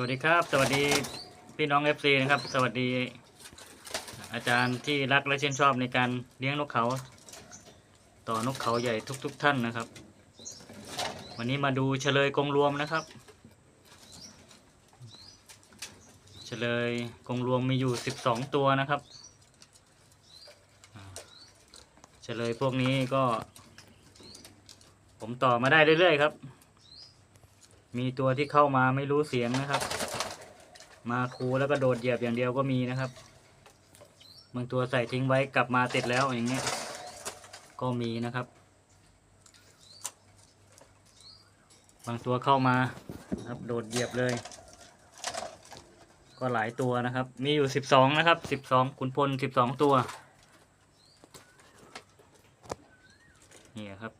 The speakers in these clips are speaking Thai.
สวัสดีครับ สวัสดีพี่น้อง FC นะครับ สวัสดี อาจารย์ที่รักและชื่นชอบในการเลี้ยงนกเขา ต่อนกเขาใหญ่ทุกๆท่านนะครับ วันนี้มาดูเฉลยกรงรวมนะครับ เฉลยกรงรวมมีอยู่ 12 ตัวนะครับ เฉลยพวกนี้ก็ ผมต่อมาได้เรื่อยๆครับ มีตัวที่เข้ามาไม่รู้เสียงนะครับ มาคูแล้วก็โดดเหยียบอย่างเดียวก็มีนะครับบางตัวใส่ทิ้งไว้กลับมาติดแล้วอย่างเงี้ย ก็มีนะครับ บางตัวเข้ามาครับโดดเหยียบเลย ก็หลายตัวนะครับ มีอยู่สิบสองนะครับสิบสองขุนพลสิบสองตัวนี่ครับ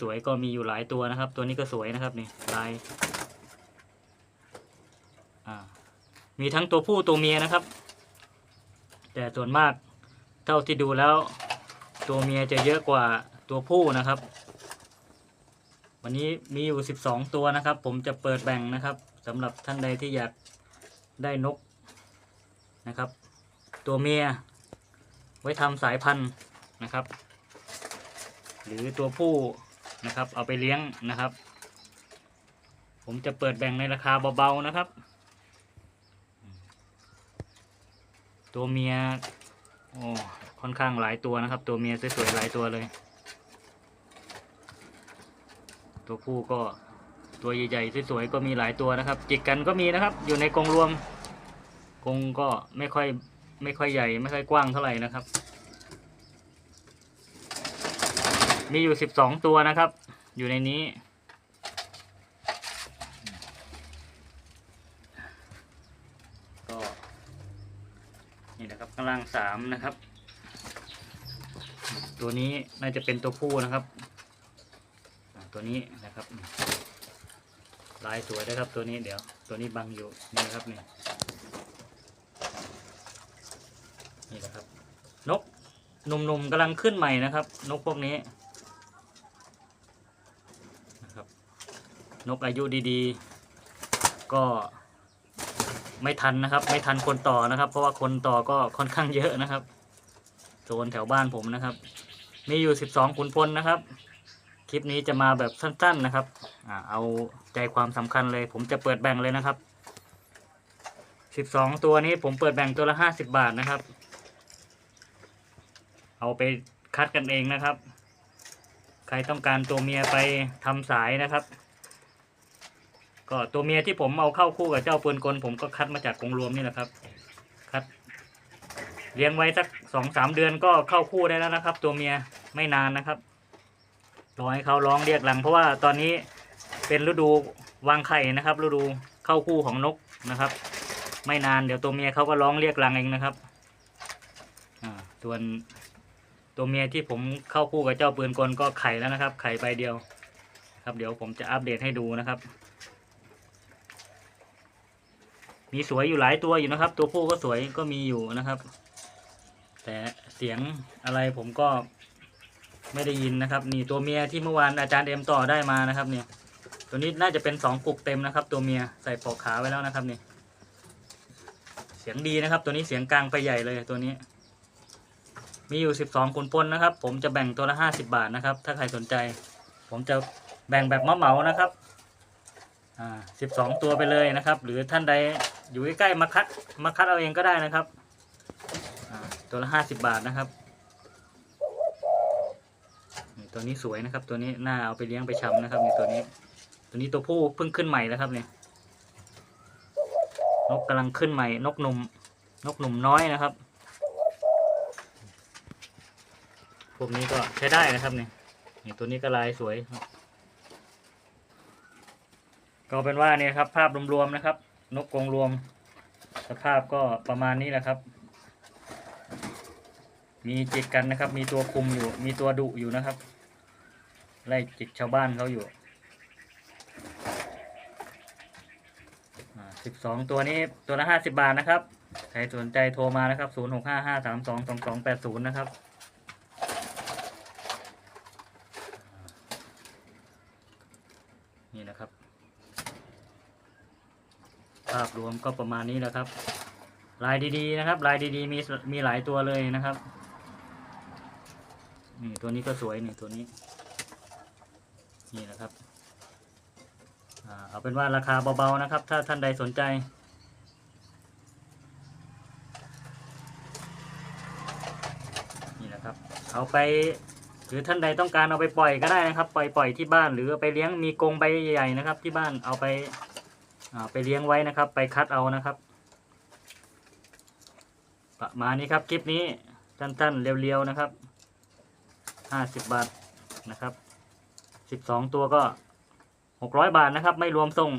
สวยๆก็มีอยู่หลายตัวนะครับ ตัวนี้ก็สวยนะครับนี่ลายมีทั้งตัวผู้ตัวเมียนะครับ แต่ส่วนมากเท่าที่ดูแล้ว ตัวเมียจะเยอะกว่าตัวผู้นะครับ วันนี้มีอยู่สิบสองตัวนะครับ ผมจะเปิดแบ่งนะครับสำหรับท่านใดที่อยากได้นกนะครับ ตัวเมียไว้ทำสายพันธุ์นะครับ หรือตัวผู้ นะครับ เอาไปเลี้ยงนะครับ ผมจะเปิดแบ่งในราคาเบาๆนะครับ ตัวเมียโอ้ค่อนข้างหลายตัวนะครับ ตัวเมียสวยๆหลายตัวเลย ตัวผู้ก็ตัวใหญ่ๆสวยๆก็มีหลายตัวนะครับ จิกกันก็มีนะครับ อยู่ในกรงรวมกรงก็ไม่ค่อยไม่ค่อยใหญ่ไม่ค่อยกว้างเท่าไหร่นะครับ มีอยู่สิบสองตัวนะครับ อยู่ในนี้ ก็นี่นะครับข้างล่างสามนะครับ ตัวนี้น่าจะเป็นตัวผู้นะครับ ตัวนี้นะครับลายสวยนะครับตัวนี้เดี๋ยว ตัวนี้บังอยู่นี่นะครับนี่นี่นะครับนกหนุ่มๆกำลังขึ้นใหม่นะครับ นกพวกนี้นะครับ นกอายุดีๆ ก็ไม่ทันนะครับ ไม่ทันคนต่อนะครับ เพราะว่าคนต่อก็ค่อนข้างเยอะนะครับโซนแถวบ้านผมนะครับ มีอยู่สิบสองขุนพลนะครับ คลิปนี้จะมาแบบสั้น ๆนะครับอเอาใจความสำคัญเลย ผมจะเปิดแบ่งเลยนะครับสิบสองตัวนี้ผมเปิดแบ่งตัวละห้าสิบบาทนะครับ เอาไปคัดกันเองนะครับ ใครต้องการตัวเมียไปทำสายนะครับ ก็ตัวเมียที่ผมเอาเข้าคู่กับเจ้าปืนกลผมก็คัดมาจากกรงรวมนี่แหละครับ คัด เลี้ยงไว้สักสองสามเดือนก็เข้าคู่ได้แล้วนะครับ ตัวเมียไม่นานนะครับรอให้เขาร้องเรียกหลัง เพราะว่าตอนนี้เป็นฤดูวางไข่นะครับ ฤดูเข้าคู่ของนกนะครับ ไม่นานเดี๋ยวตัวเมียเขาก็ร้องเรียกหลังเองนะครับอ่าส่วนตัวเมียที่ผมเข้าคู่กับเจ้าปืนกลก็ไข่แล้วนะครับ ไข่ใบเดียว ครับ เดี๋ยวผมจะอัปเดตให้ดูนะครับ มีสวยอยู่หลายตัวอยู่นะครับ ตัวผู้ก็สวยก็มีอยู่นะครับ แต่เสียงอะไรผมก็ไม่ได้ยินนะครับ นี่ตัวเมียที่เมื่อวานอาจารย์เอ็มต่อได้มานะครับ เนี่ย ตัวนี้น่าจะเป็นสองกุกเต็มนะครับ ตัวเมียใส่ปอกขาไว้แล้วนะครับนี่เสียงดีนะครับ ตัวนี้เสียงกลางไปใหญ่เลยตัวนี้ มีอยู่สิบสองขุนพลนะครับ ผมจะแบ่งตัวละห้าสิบาทนะครับ ถ้าใครสนใจ ผมจะแบ่งแบบมะเหมานะครับ สิบสองตัวไปเลยนะครับ หรือท่านใดอยู่ใกล้ๆมาคัดมาคัดเอาเองก็ได้นะครับอ่าตัวละห้าสิบบาทนะครับตัวนี้สวยนะครับ ตัวนี้น่าเอาไปเลี้ยงไปชำนะครับในตัวนี้ ตัวนี้ตัวผู้เพิ่งขึ้นใหม่นะครับเนี่ยนกกำลังขึ้นใหม่นกหนุ่มนกหนุ่มน้อยนะครับ พวกนี้ก็ใช้ได้นะครับเนี่ยตัวนี้ก็ลายสวยครับ ก็เป็นว่าเนี่ยครับ ภาพรวมๆนะครับ นกกรงรวม สภาพก็ประมาณนี้แหละครับ มีจิกกันนะครับ มีตัวคุมอยู่ มีตัวดุอยู่นะครับ ไล่จิกชาวบ้านเขาอยู่สิบสองตัวนี้ตัวละห้าสิบาทนะครับ ใครสนใจโทรมานะครับศูนย์หกห้าห้าสามสองสองสองแปดศูนย์นะครับนี่นะครับ ภาพรวมก็ประมาณนี้แหละครับ ลายดีๆนะครับ ลายดีๆมีมีหลายตัวเลยนะครับนี่ตัวนี้ก็สวยนี่ตัวนี้ นี่นะครับเอาเป็นว่าราคาเบาๆนะครับ ถ้าท่านใดสนใจนี่นะครับ เอาไปหรือท่านใดต้องการเอาไปปล่อยก็ได้นะครับ ปล่อยปล่อยที่บ้านหรือไปเลี้ยงมีกรงใบใหญ่ๆนะครับ ที่บ้านเอาไป ไปเลี้ยงไว้นะครับ ไปคัดเอานะครับ ประมาณนี้ครับคลิปนี้สั้นๆเรียวๆนะครับห้าสิบบาทนะครับสิบสองตัวก็หกร้อยบาทนะครับ ไม่รวมส่ง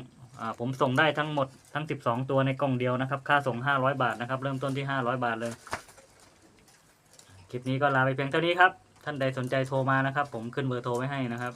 ผมส่งได้ทั้งหมดทั้งสิบสองตัวในกล่องเดียวนะครับ ค่าส่งห้าร้อยบาทนะครับ เริ่มต้นที่ห้าร้อยบาทเลยคลิปนี้ก็ลาไปเพียงเท่านี้ครับ ท่านใดสนใจโทรมานะครับ ผมขึ้นเบอร์โทรไว้ให้นะครับ